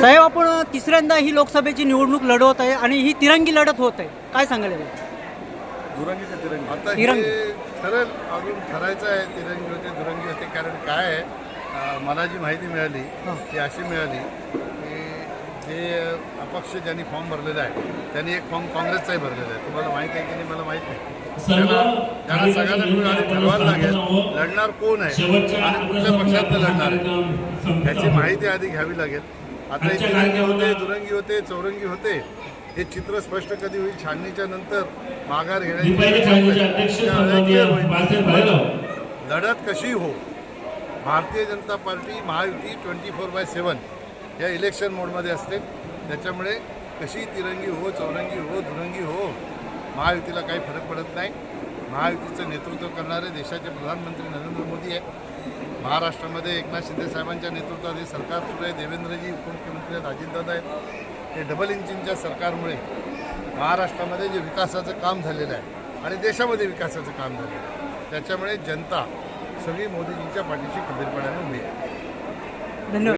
साहेब आपण तिसऱ्यांदा ही लोकसभेची निवडणूक लढवत आहे आणि ही तिरंगी लढत होत आहे. काय सांगाल तिरंगी. आता तिरंगी. हे ठरेल अजून ठरायचं आहे तिरंगी होते दुरंगी होते कारण काय आहे अं, मला जी माहिती मिळाली हां. ती अशी मिळाली की जे अपक्ष ज्यांनी फॉर्म भरलेला आहे त्यांनी एक फॉर्म काँग्रेसचाही भरलेला आहे. तुम्हाला माहीत आहे की नाही मला माहीत नाही. त्याला त्याला सगळ्यांना मिळून आधी ठरवायला लागेल. लढणार कोण आहे? आणि कुठल्या पक्षात लढणार आहे? त्याची माहिती आधी घ्यावी लागेल. आता तिरंगी होते दुरंगी होते चौरंगी होते. हे चित्र स्पष्ट कधी होईल? छाननीच्या नंतर माघार भालेराव लढत कशी हो? Bharatiya Janata party Mahayuti twenty four by seven या इलेक्शन मोडमध्ये असते. त्याच्यामुळे कशी तिरंगी हो चौरंगी हो दुरंगी हो महायुतीला काही फरक पडत नाही. महायुतीचं नेतृत्व करणारे देशाचे प्रधानमंत्री नरेंद्र मोदी आहे. महाराष्ट्रामध्ये एकनाथ शिंदे साहेबांच्या नेतृत्वात हे सरकार सुरू आहे. देवेंद्रजी उपमुख्यमंत्री आहेत अजितदादा आहेत. हे डबल इंजिनच्या सरकारमुळे महाराष्ट्रामध्ये जे विकासाचं काम झालेलं आहे आणि देशामध्ये विकासाचं काम झालेलं आहे त्याच्यामुळे जनता सगळी मोदीजींच्या पाठीशी खबीरपणाने उभी आहे. धन्यवाद.